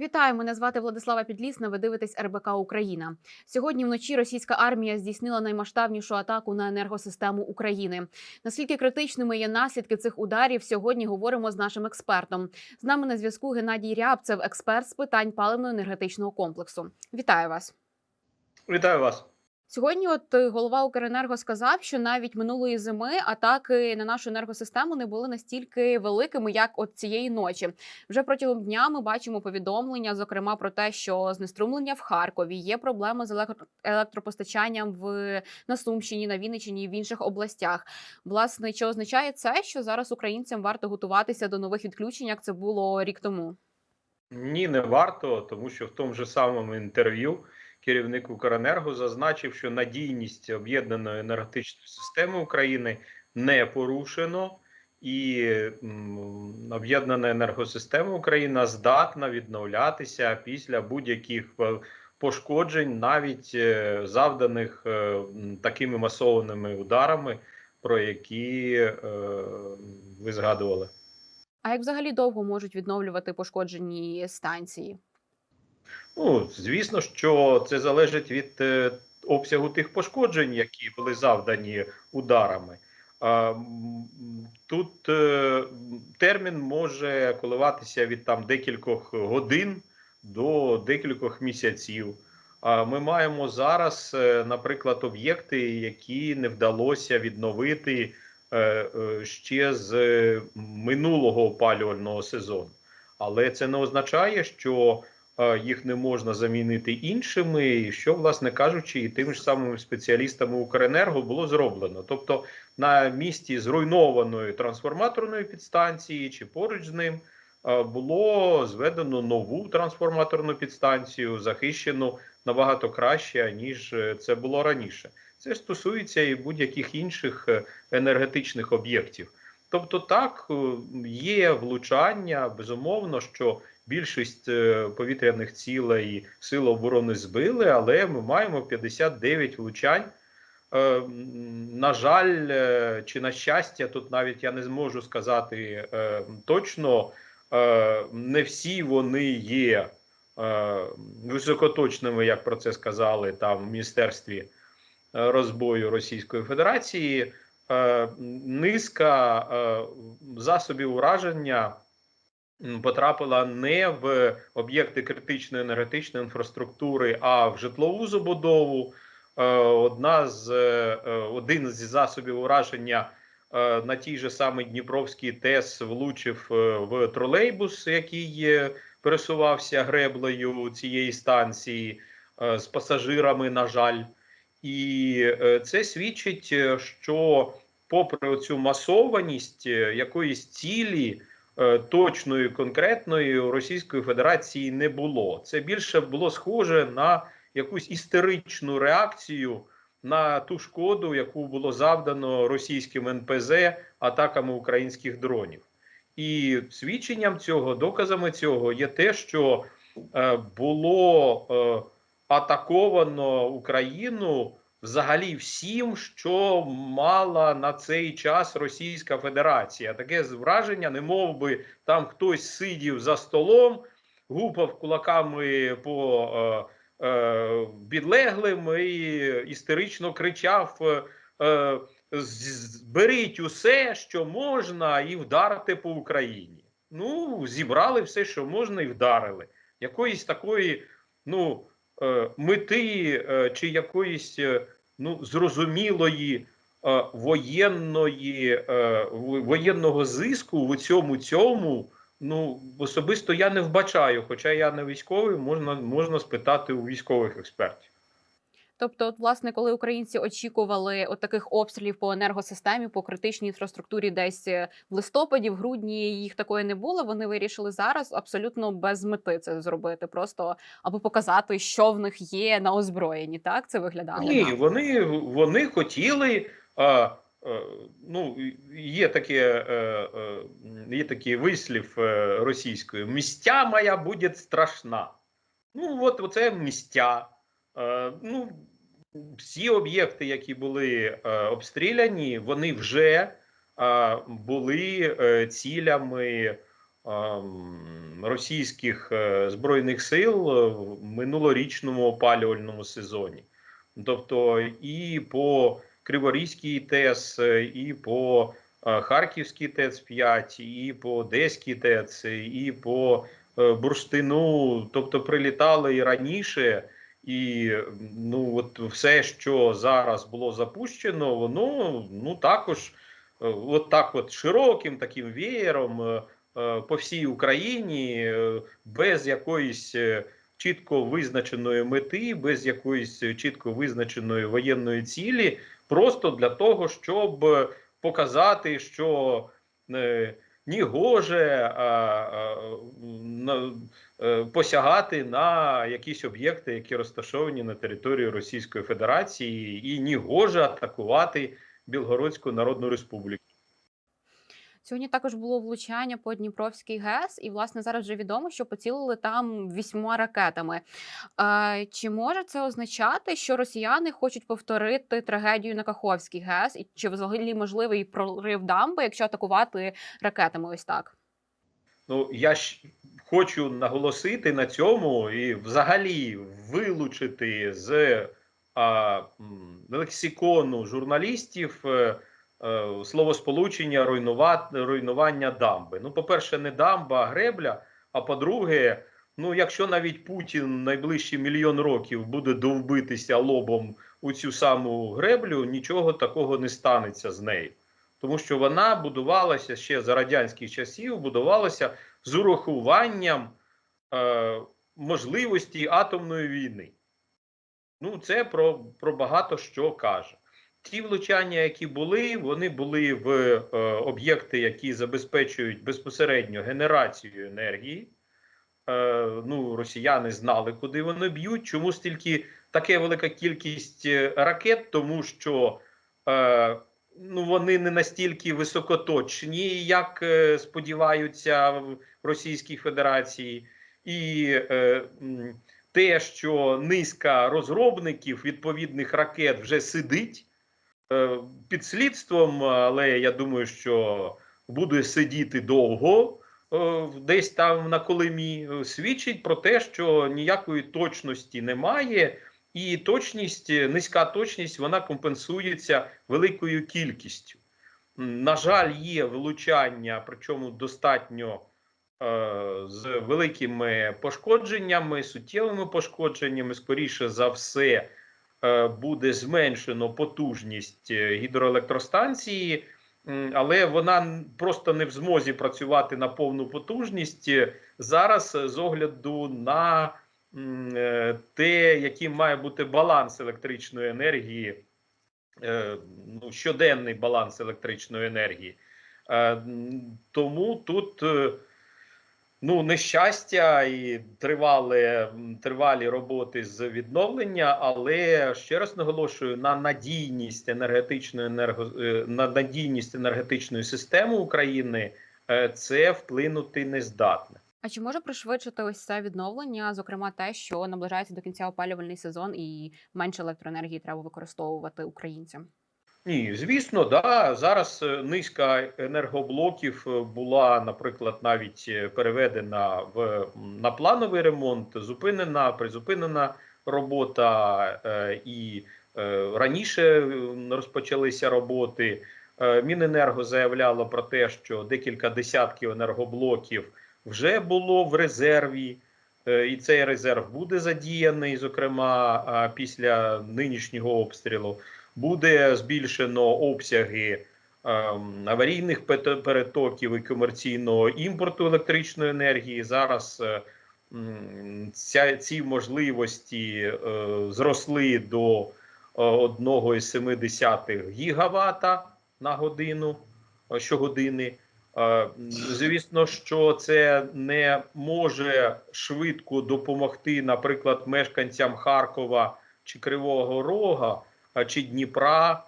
Вітаю, мене звати Владислава Підлісна. Ви дивитесь РБК Україна. Сьогодні вночі російська армія здійснила наймасштабнішу атаку на енергосистему України. Наскільки критичними є наслідки цих ударів? Сьогодні говоримо з нашим експертом. З нами на зв'язку Геннадій Рябцев, експерт з питань паливно-енергетичного комплексу. Вітаю вас. Вітаю вас. Сьогодні, от е, голова Укренерго сказав, що навіть минулої зими атаки на нашу енергосистему не були настільки великими, як от цієї ночі. Вже протягом дня ми бачимо повідомлення, зокрема про те, що знеструмлення в Харкові є проблеми з електро- електропостачанням в на Сумщині, на Вінниччині і в інших областях. Власне, чи означає це, що зараз українцям варто готуватися до нових відключень, як це було рік тому? Ні, не варто, тому що в тому ж самому інтерв'ю керівник Укренерго зазначив, що надійність об'єднаної енергетичної системи України не порушено, і об'єднана енергосистема України здатна відновлятися після будь-яких е, пошкоджень, навіть е, завданих е, такими масованими ударами, про які ви згадували. А як взагалі довго можуть відновлювати пошкоджені станції? Ну, звісно, що це залежить від е, обсягу тих пошкоджень, які були завдані ударами. Тут е, термін може коливатися від там декількох годин до декількох місяців. Ми маємо зараз, е, наприклад, об'єкти, які не вдалося відновити ще з минулого опалювального сезону. Але це не означає, що їх не можна замінити іншими, що, власне кажучи, і тими ж самими спеціалістами Укренерго було зроблено. Тобто на місці зруйнованої трансформаторної підстанції чи поруч з ним е, було зведено нову трансформаторну підстанцію, захищену набагато краще, ніж е, це було раніше. Це стосується і будь-яких інших е, енергетичних об'єктів. Тобто, так е, є влучання, безумовно, що більшість е, повітряних цілей сил оборони збили, але ми маємо 59 влучань. Е, На жаль, е, чи на щастя, тут навіть я не зможу сказати точно, не всі вони є високоточними, як про це сказали там в Міністерстві розбою Російської Федерації. Низка засобів ураження потрапила не в об'єкти критичної енергетичної інфраструктури, а в житлову забудову. Е, Одна з е, е, один зі засобів ураження на тій же самій Дніпровській ТЕС влучив в тролейбус, який пересувався греблею цієї станції з пасажирами. На жаль, і це свідчить, що попри цю масованість якоїсь цілі е, точної, конкретної у Російської Федерації не було. Це більше було схоже на якусь істеричну реакцію на ту шкоду, яку було завдано російським НПЗ атаками українських дронів. І свідченням цього, доказами цього є те, що е, було е, атаковано Україну взагалі всім, що мала на цей час Російська Федерація. Таке враження, не мов би там хтось сидів за столом, гупав кулаками по е, е, підлеглим і істерично кричав: е, е, зберіть усе, що можна, і вдарити по Україні. Ну, зібрали все, що можна, і вдарили. Якоїсь такої, ну, мети е, чи якоїсь е, ну, зрозумілої е, воєнної, е, воєнного зиску в цьому цьому. Ну, особисто я не вбачаю, хоча я не військовий, можна, можна спитати у військових експертів. Тобто, от, власне, коли українці очікували от таких обстрілів по енергосистемі, по критичній інфраструктурі, десь е, в листопаді, в грудні їх такої не було. Вони вирішили зараз абсолютно без мети це зробити, просто аби показати, що в них є на озброєнні. Так це виглядало Ні, вони, вони хотіли. А, е, ну, є таке, е, є такий вислів російською: містя моя буде страшна. Ну, от оце містя. Ну, всі об'єкти, які були е, обстріляні, вони вже е, були е, цілями ем, російських збройних сил в минулорічному опалювальному сезоні. Тобто і по Криворізькій ТЕС, і по Харківській ТЕЦ 5, і по Одеській ТЕЦ, і по Бурштину, тобто прилітали і раніше. І ну, от все, що зараз було запущено, воно ну також е, от так, от широким таким веєром е, е, по всій Україні, без якоїсь чітко визначеної мети, без якоїсь чітко визначеної воєнної цілі, просто для того, щоб показати, що е, ні гоже а, а, на, е, посягати на якісь об'єкти, які розташовані на території Російської Федерації, і ні гоже атакувати Білгородську Народну Республіку. Сьогодні також було влучання по Дніпровській ГЕС, і власне зараз вже відомо, що поцілили там вісьма ракетами. Е, чи може це означати, що росіяни хочуть повторити трагедію на Каховській ГЕС, і чи взагалі можливий прорив дамби, якщо атакувати ракетами? Ось так. Ну я ж хочу наголосити на цьому і взагалі вилучити з а, лексикону журналістів е, е, словосполучення руйнування дамби. Ну, по-перше, не дамба, а гребля. А по-друге, ну якщо навіть Путін найближчі мільйон років буде довбитися лобом у цю саму греблю, нічого такого не станеться з нею. Тому що вона будувалася ще за радянських часів, будувалася з урахуванням е, можливості атомної війни. Ну, це про, про багато що каже. Ті влучання, які були, вони були в е, об'єкти, які забезпечують безпосередньо генерацію енергії. Е, ну, росіяни знали, куди вони б'ють. Чому стільки така велика кількість е, ракет? Тому що е, ну, вони не настільки високоточні, як е, сподіваються в Російській Федерації, і е, те, що низка розробників відповідних ракет вже сидить під слідством, але я думаю, що буде сидіти довго. е, Десь там на Колимі е, свідчить про те, що ніякої точності немає, і точність, е, низька точність, вона компенсується великою кількістю. На жаль, є влучання, причому достатньо е, з великими пошкодженнями, суттєвими пошкодженнями. Скоріше за все, е, буде зменшено потужність е, гідроелектростанції, але вона просто не в змозі працювати на повну потужність е, зараз е, з огляду на е, те, яким має бути баланс електричної енергії, е, ну, щоденний баланс електричної енергії. Е, Тому тут е, ну, нещастя і тривали, тривалі роботи з відновлення, але ще раз наголошую на надійність енергетичної енерго, е, на надійність енергетичної системи України е, це вплинути не здатне. А чи може пришвидшити ось це відновлення, зокрема те, що наближається до кінця опалювальний сезон і менше електроенергії треба використовувати українцям? Ні, звісно, да. Зараз е, низка енергоблоків е, була, наприклад, навіть е, переведена в на плановий ремонт, зупинена, призупинена робота, е, і е, раніше розпочалися роботи. Е, Міненерго заявляло про те, що декілька десятків енергоблоків вже було в резерві. І цей резерв буде задіяний, зокрема після нинішнього обстрілу буде збільшено обсяги ем, аварійних перетоків і комерційного імпорту електричної енергії. Зараз е, ця, ці можливості е, зросли до е, 1,7 гігавата на годину е, щогодини. Е, Звісно, що це не може швидко допомогти, наприклад, мешканцям Харкова чи Кривого Рога чи Дніпра.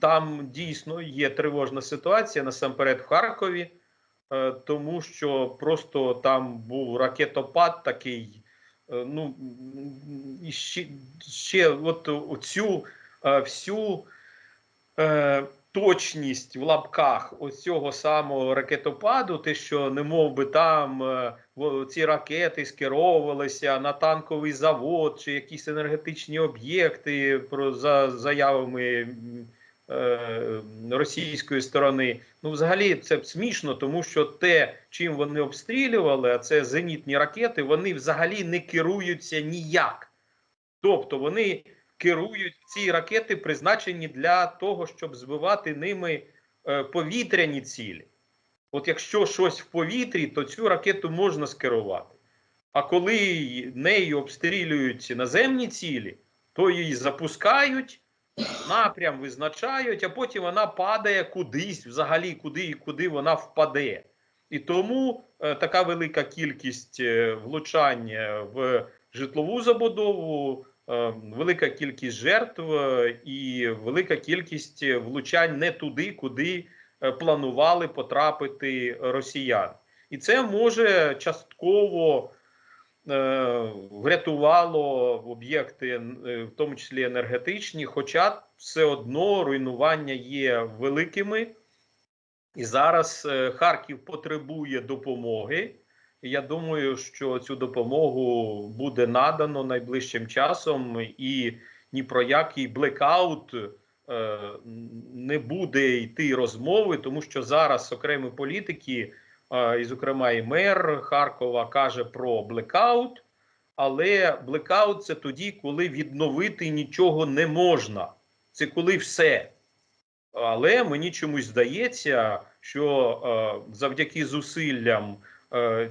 Там дійсно є тривожна ситуація насамперед в Харкові, е, тому що просто там був ракетопад такий. е, Ну ще, ще от оцю е, всю точність в лапках ось цього самого ракетопаду, те, що не би там е, ці ракети скеровувалися на танковий завод чи якісь енергетичні об'єкти про за заявами е, російської сторони. Ну, взагалі, це смішно, тому що те, чим вони обстрілювали, а це зенітні ракети, вони взагалі не керуються ніяк. Тобто вони керують ці ракети, призначені для того, щоб збивати ними е, повітряні цілі. От якщо щось в повітрі, то цю ракету можна скерувати. А коли нею обстрілюють наземні цілі, то її запускають, напрям визначають, а потім вона падає кудись, взагалі, куди, і куди вона впаде. І тому е, така велика кількість е, влучань е, в житлову забудову, велика кількість жертв е, і велика кількість е, влучань не туди, куди е, планували потрапити росіяни. І це може частково е, врятувало об'єкти, е, в тому числі енергетичні, хоча все одно руйнування є великими. І зараз е, Харків потребує допомоги. Я думаю, що цю допомогу буде надано найближчим часом, і ні про який блекаут е, не буде йти розмови, тому що зараз окремі політики, е, і, зокрема, і мер Харкова каже про блекаут, але блекаут це тоді, коли відновити нічого не можна. Це коли все. Але мені чомусь здається, що е, завдяки зусиллям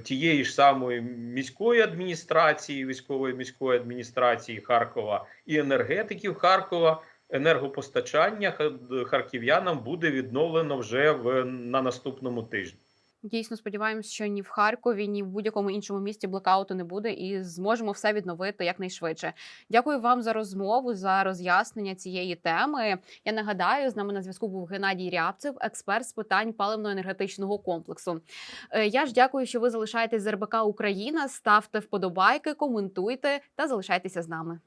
тієї ж самої міської адміністрації, військової міської адміністрації Харкова і енергетиків Харкова, енергопостачання ха- харків'янам буде відновлено вже в на наступному тижні. Дійсно, сподіваємось, що ні в Харкові, ні в будь-якому іншому місті блекауту не буде, і зможемо все відновити якнайшвидше. Дякую вам за розмову, за роз'яснення цієї теми. Я нагадаю, з нами на зв'язку був Геннадій Рябцев, експерт з питань паливно-енергетичного комплексу. Е, Я ж дякую, що ви залишаєтесь з РБК Україна. Ставте вподобайки, коментуйте та залишайтеся з нами.